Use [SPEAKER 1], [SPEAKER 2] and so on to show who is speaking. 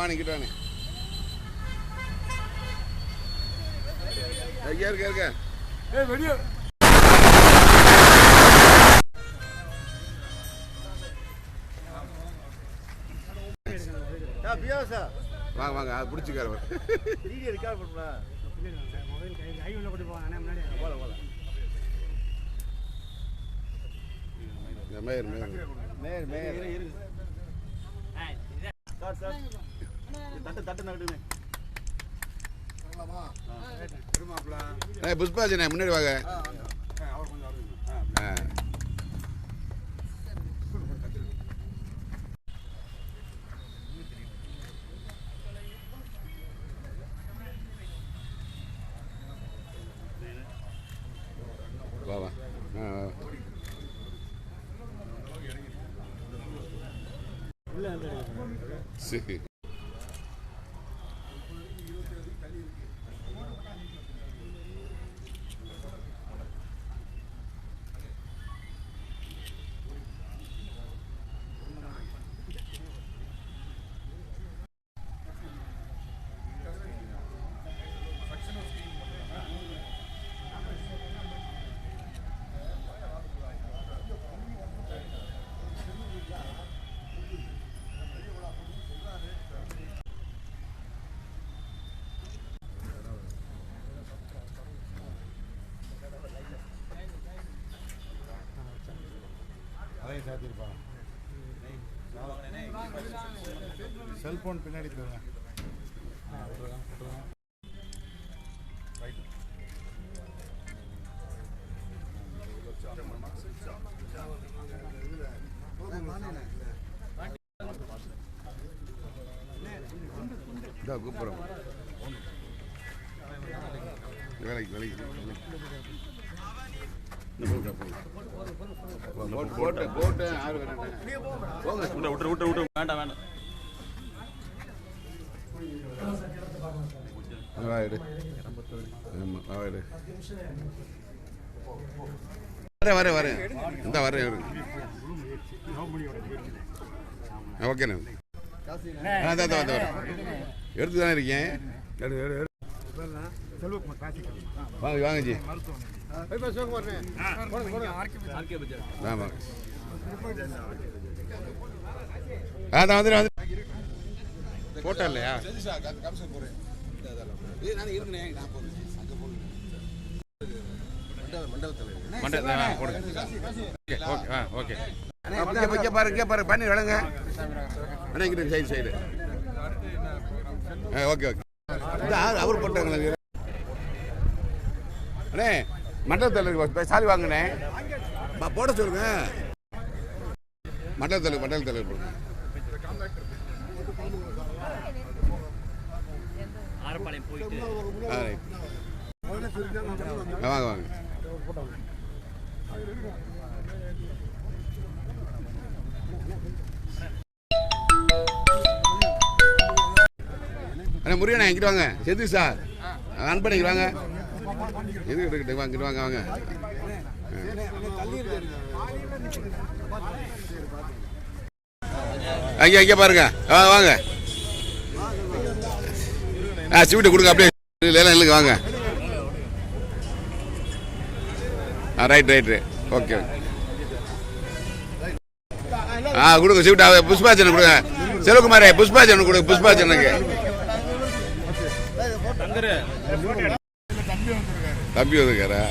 [SPEAKER 1] வாணி கிட்ட வாணி. இருக்க இருக்க இருக்க.
[SPEAKER 2] ஏய் பியாசா.
[SPEAKER 1] வாங்க வாங்க அது பிடிச்சிக்காரு
[SPEAKER 2] வீடியோ ரெக்கார்ட் பண்ணுங்களா போல போல
[SPEAKER 1] mayor. Mayor
[SPEAKER 2] mayor. Mayor sir sir.
[SPEAKER 1] புஷ்பாஜனே முன்னாடி வாங்க. வா வா. சரி.
[SPEAKER 3] அதையும் சேர்த்துருப்பாங்க செல்போன் பின்னாடி போங்க
[SPEAKER 1] இதோ கூப்பிட்றோம் வேலைக்கு வேலைக்கு. போட்டு
[SPEAKER 4] வேண்டாம் வேண்டாம்
[SPEAKER 1] வரேன் வரேன் வரேன் இந்த வரேன் ஓகேண்ணே எடுத்து தானே இருக்கேன் வாங்க வாங்க ஜி. ஆமாம் ஆ தான் வந்து போட்டோ இல்லையா பண்ணி விளங்க சைடு சைடு ஓகே ஓகே அவர் போட்டாங்களே அண்ணே மண்டலத்தில் சாலி வாங்கினே போட சொல்லுங்க. மண்டல தலைவர் மண்டல தலைவர் போடுங்க வாங்க வாங்க. அண்ணா முருகண்ணா எங்கிட்ட வாங்க. செது சார். அன்பணிக்கு வாங்க. எதுக்கு இருக்கட்டும் வாங்க வாங்க வாங்க. அங்கே அங்கே பாருங்க. வாங்க வாங்க. ஆ ஸ்வீட்டை கொடுங்க அப்படியே இல்லைலாம் இல்லைங்க வாங்க. ஆ ரைட் ரைட் ஓகே ஆ கொடுங்க ஸ்வீட் புஷ்பாச்சனை கொடுங்க. செல்வகுமாரே புஷ்பாச்சனை கொடுங்க புஷ்பாச்சனுக்கு தம்பி வந்துருக்காரா?